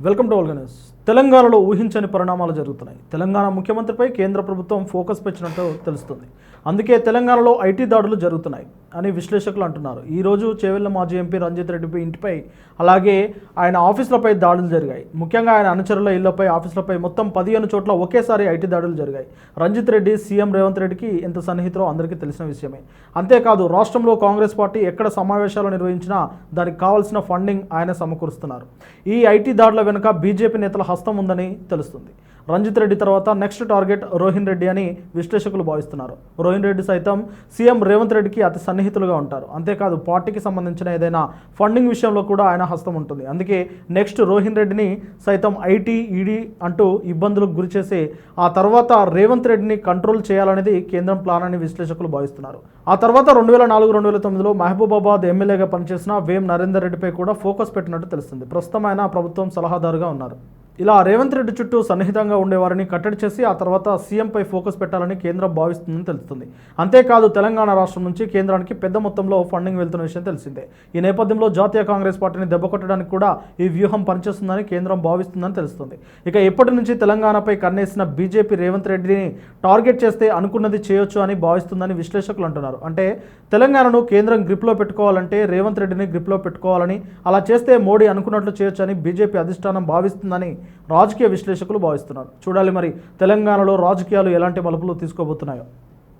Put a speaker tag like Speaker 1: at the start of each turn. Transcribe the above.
Speaker 1: Welcome to All Gunners. తెలంగాణలో ఊహించని పరిణామాలు జరుగుతున్నాయి. తెలంగాణ ముఖ్యమంత్రిపై కేంద్ర ప్రభుత్వం ఫోకస్ పెంచినట్టు తెలుస్తుంది. అందుకే తెలంగాణలో ఐటీ దాడులు జరుగుతున్నాయి అని విశ్లేషకులు అంటున్నారు. ఈరోజు రోజు చేవెళ్ళ మాజీ ఎంపీ రంజిత్ రెడ్డి ఇంటిపై అలాగే ఆయన ఆఫీసులపై దాడులు జరిగాయి. ముఖ్యంగా ఆయన అనుచరుల ఇళ్ళపై ఆఫీసులపై మొత్తం పదిహేను చోట్ల ఒకేసారి ఐటీ దాడులు జరిగాయి. రంజిత్ రెడ్డి సీఎం రేవంత్ రెడ్డికి ఎంత సన్నిహితులో అందరికీ తెలిసిన విషయమే. అంతేకాదు రాష్ట్రంలో కాంగ్రెస్ పార్టీ ఎక్కడ సమావేశాలు నిర్వహించినా దానికి కావాల్సిన ఫండింగ్ ఆయన సమకూరుస్తున్నారు. ఈ ఐటీ దాడుల వెనుక బీజేపీ నేతల హస్తం ఉందని తెలుస్తుంది. రంజిత్ రెడ్డి తర్వాత నెక్స్ట్ టార్గెట్ రోహిన్ రెడ్డి అని విశ్లేషకులు భావిస్తున్నారు. రోహిన్ రెడ్డి సైతం సీఎం రేవంత్ రెడ్డికి అతి సన్నిహితులుగా ఉంటారు. అంతేకాదు పార్టీకి సంబంధించిన ఏదైనా ఫండింగ్ విషయంలో కూడా ఆయన హస్తం ఉంటుంది. అందుకే నెక్స్ట్ రోహిన్ రెడ్డిని సైతం ఐటీ ఈడీ అంటూ ఇబ్బందులకు గురిచేసి ఆ తర్వాత రేవంత్ రెడ్డిని కంట్రోల్ చేయాలనేది కేంద్రం ప్లాన్ అని విశ్లేషకులు భావిస్తున్నారు. ఆ తర్వాత రెండు వేల నాలుగు రెండు వేల తొమ్మిదిలో మహబూబాబాద్ ఎమ్మెల్యేగా పనిచేసిన వేం నరేందర్ రెడ్డిపై కూడా ఫోకస్ పెట్టినట్టు తెలుస్తుంది. ప్రస్తుతం ఆయన ప్రభుత్వం సలహాదారుగా ఉన్నారు. ఇలా రేవంత్ రెడ్డి చుట్టూ సన్నిహితంగా ఉండేవారిని కట్టడి చేసి ఆ తర్వాత సీఎంపై ఫోకస్ పెట్టాలని కేంద్రం భావిస్తుందని తెలుస్తుంది. అంతేకాదు తెలంగాణ రాష్ట్రం నుంచి కేంద్రానికి పెద్ద మొత్తంలో ఫండింగ్ వెళ్తున్న విషయం తెలిసిందే. ఈ నేపథ్యంలో జాతీయ కాంగ్రెస్ పార్టీని దెబ్బకొట్టడానికి కూడా ఈ వ్యూహం పనిచేస్తుందని కేంద్రం భావిస్తుందని తెలుస్తుంది. ఇక ఎప్పటి నుంచి తెలంగాణపై కన్నేసిన బీజేపీ రేవంత్ రెడ్డిని టార్గెట్ చేస్తే అనుకున్నది చేయొచ్చు అని భావిస్తుందని విశ్లేషకులు అంటున్నారు. అంటే తెలంగాణను కేంద్రం గ్రిప్లో పెట్టుకోవాలంటే రేవంత్ రెడ్డిని గ్రిప్లో పెట్టుకోవాలని అలా చేస్తే మోడీ అనుకున్నట్లు చేయొచ్చు అని బీజేపీ అధిష్టానం భావిస్తుందని రాజకీయ విశ్లేషకులు భావిస్తున్నారు. చూడాలి మరి తెలంగాణలో రాజకీయాలు ఎలాంటి మలుపులు తీసుకోబోతున్నాయో.